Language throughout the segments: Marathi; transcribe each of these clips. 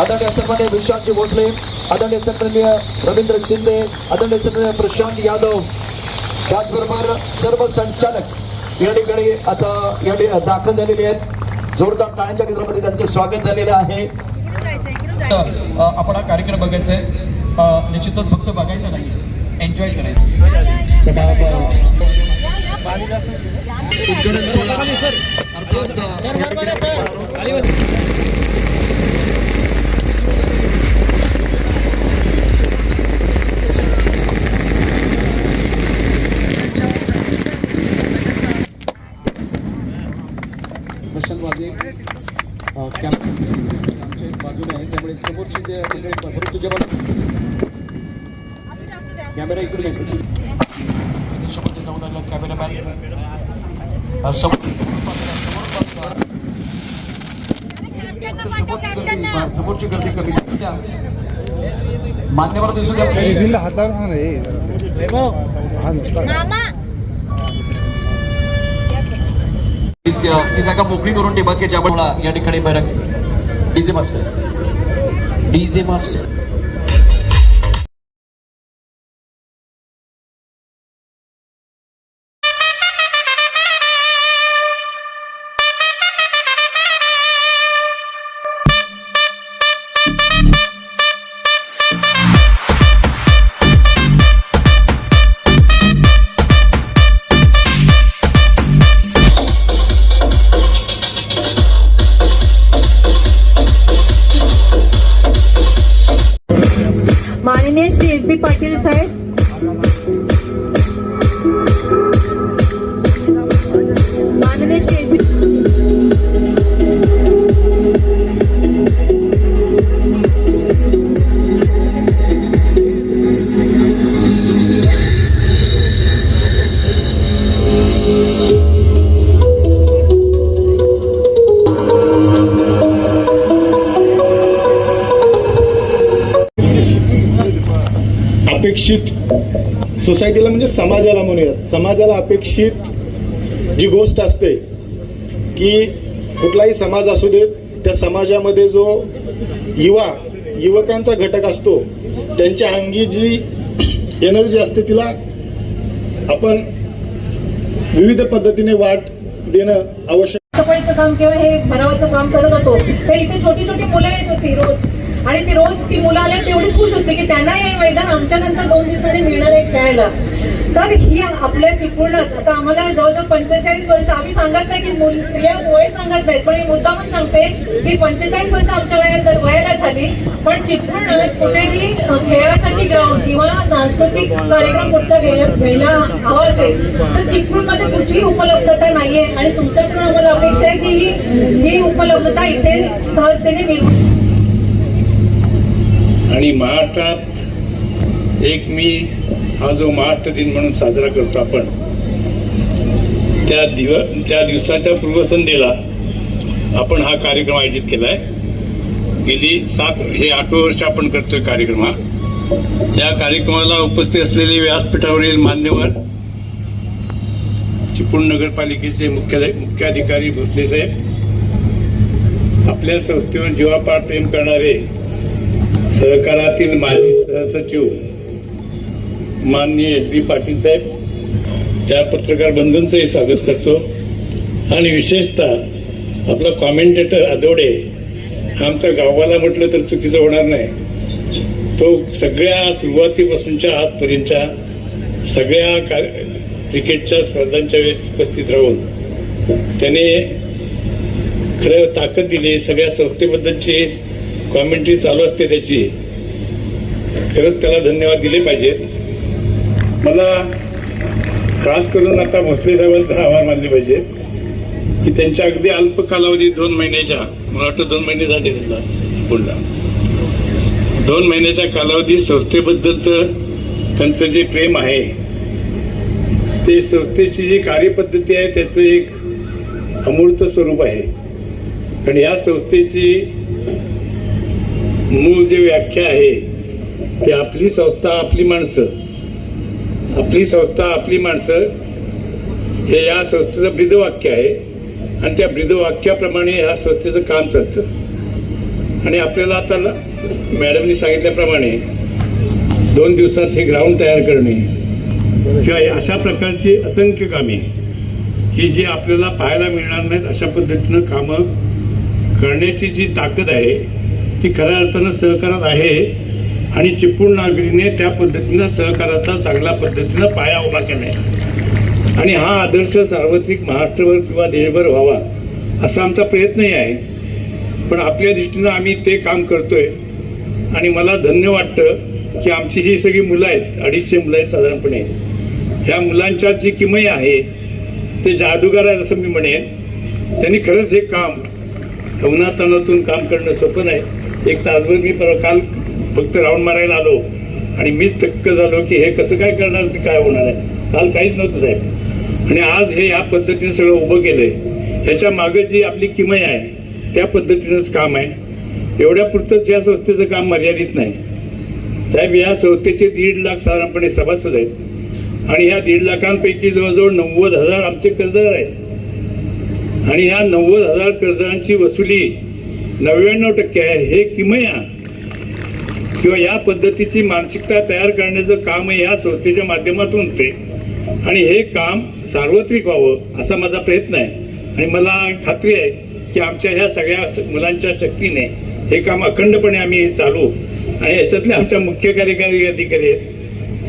आदरणीय सन्मान्य विशालजी भोसले आदरणीय सन्माननीय रवींद्र शिंदे आदरणीय सन्मान्य प्रशांत यादव त्याचबरोबर सर्व संचालक या ठिकाणी आता या दाखल झालेले आहेत. जोरदार टाळ्यांच्या केंद्रामध्ये त्यांचं स्वागत झालेलं आहे. आपण हा कार्यक्रम बघायचा आहे. निश्चितच फक्त बघायचा नाही एन्जॉय करायचं तर मग, अ, उद्घाटन सोहळा अर्थात, अ, या ठिकाणी- प्रशांत वाजे अ, कॅमेरा आमच्या बाजूला आहे त्यामुळे समोरची ते तिकडे बरोबर तुझ्या बाजू असू द्या असू द्या कॅमेरा इकडे विदेशामध्ये जाऊन आलेला कॅमेरामॅन समोर समोरची गर्दी कमी मान्यवर दिसू द्या हातावर सांग रे हा ती जागा मोकळी करून ठेवा की ज्यामुळे या ठिकाणी बरं डीजे मास्टर डीजे मास्टर माननीय अपेक्षित सोसायटीला म्हणजे समाजाला म्हणूयात समाजाला अपेक्षित जी गोष्ट असते की कुठलाही समाज असू देत त्या समाजामध्ये जो युवा युवकांचा घटक असतो त्यांच्या अंगी जी एनर्जी असते तिला आपण विविध पद्धतीने वाट देणं आवश्यक सफाईचं काम किंवा हे भरावाचं काम करत होतो तर इथे छोटी छोटी मुलं येत होती रोज. आणि ती रोज ती मुलं आल्या तेवढी खुश होते की त्यांना हे मैदान आमच्या नंतर दोन दिवसांनी मिळणार आहे खेळायला. तर ही आपल्या चिपळूणात आता आम्हाला जवळजवळ पंचेचाळीस वर्ष आम्ही सांगत नाही की मुल या वय सांगत नाही पण मी मुद्दा पण सांगते की पंचेचाळीस वर्ष आमच्या वयात वयाला झाली पण चिपळूणात कुठेही खेळासाठी ग्राउंड किंवा सांस्कृतिक कार्यक्रम पुढचा घ्यायला हवा असेल तर चिपळूणमध्ये कुठलीही उपलब्धता नाहीये. आणि तुमच्याकडून आम्हाला अपेक्षा आहे की ही ही उपलब्धता इथे सहजतेने निर्माण आणि महाराष्ट्रात एक मी हा जो महाराष्ट्र दिन म्हणून साजरा करतो आपण त्या दिव त्या दिवसाच्या पूर्वसंध्येला आपण हा कार्यक्रम आयोजित केला आहे गेली सात हे आठवं वर्ष आपण करतोय कार्यक्रम हा. या कार्यक्रमाला उपस्थित असलेले व्यासपीठावरील मान्यवर चिपळूण नगरपालिकेचे मुख्यालय मुख्याधिकारी भोसले साहेब आपल्या संस्थेवर जीवापार प्रेम करणारे सहकारातील माजी सहसचिव माननीय एच बी पाटील साहेब त्या पत्रकार बंधूंचंही स्वागत करतो. आणि विशेषतः आपला कॉमेंटेटर आदवडे आमच्या आमचा गावाला म्हटलं तर चुकीचं होणार नाही. तो सगळ्या सुरुवातीपासूनच्या आजपर्यंतच्या सगळ्या का क्रिकेटच्या स्पर्धांच्या वेळेस उपस्थित राहून त्याने खरं ताकद दिली सगळ्या संस्थेबद्दलची कॉमेंट्री चालू असते त्याची. खरंच त्याला धन्यवाद दिले पाहिजेत. मला खास करून आता भोसले साहेबांचा आभार मानले पाहिजे की त्यांच्या अगदी अल्प कालावधी दोन महिन्याच्या मला वाटतं दोन महिने झाले त्यांना पुढला दोन महिन्याच्या कालावधीत संस्थेबद्दलचं त्यांचं जे प्रेम आहे ते संस्थेची जी कार्यपद्धती आहे त्याचं एक अमूर्त स्वरूप आहे. आणि या संस्थेची मूळ जे व्याख्या आहे ते आपली संस्था आपली माणसं. आपली संस्था आपली माणसं हे या संस्थेचं ब्रीदवाक्य आहे. आणि त्या ब्रीदवाक्याप्रमाणे ह्या संस्थेचं काम चालतं. आणि आपल्याला आता ल- मॅडमनी सांगितल्याप्रमाणे दोन दिवसात हे ग्राउंड तयार करणे किंवा अशा प्रकारची असंख्य कामे की जी आपल्याला पाहायला मिळणार नाहीत अशा पद्धतीनं कामं करण्याची जी ताकद आहे ती खऱ्या अर्थानं सहकारात आहे आणि चिपळूण नागरीने त्या पद्धतीनं सहकाराचा चांगल्या पद्धतीनं पाया उभा केला आहे आणि हा आदर्श सार्वत्रिक महाराष्ट्रभर किंवा देशभर व्हावा असा आमचा प्रयत्नही आहे. पण आपल्या दृष्टीनं आम्ही ते काम करतोय आणि मला धन्य वाटतं की आमची ही सगळी मुलं आहेत अडीचशे मुलं आहेत साधारणपणे. ह्या मुलांच्या जी किमय आहे ते जादूगार आहे असं मी म्हणेन. त्यांनी खरंच हे काम अवनातनातून काम करणं सोपं नाही. एक तासभर मी काल फक्त राऊंड मारायला आलो आणि मीच थक्क झालो की हे कसं काय करणार ते काय होणार आहे? काल काहीच नव्हतं साहेब. आणि आज हे या पद्धतीने सगळं उभं केलंय. ह्याच्या मागे जी आपली किमय आहे त्या पद्धतीनंच काम आहे. एवढ्या पुरतंच या संस्थेचं काम मर्यादित नाही. साहेब या संस्थेचे दीड लाख साधारणपणे सभासद आहेत. आणि ह्या दीड लाखांपैकी जवळजवळ नव्वद हजार आमचे कर्जदार आहेत. आणि ह्या नव्वद हजार कर्जदारांची वसुली नव्याण्णव टक्के आहे. हे किमया? किंवा या पद्धतीची मानसिकता तयार करण्याचं काम या संस्थेच्या माध्यमातून होते. आणि हे काम सार्वत्रिक व्हावं असा माझा प्रयत्न आहे. आणि मला खात्री आहे की आमच्या ह्या सगळ्या मुलांच्या शक्तीने हे काम अखंडपणे आम्ही चालू. आणि याच्यातले आमच्या मुख्य कार्यकारी अधिकारी आहेत.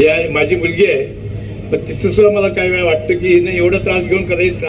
या माझी मुलगी आहे. पण तिचं सुद्धा मला काही वेळा वाटतं की नाही एवढा त्रास घेऊन करायचं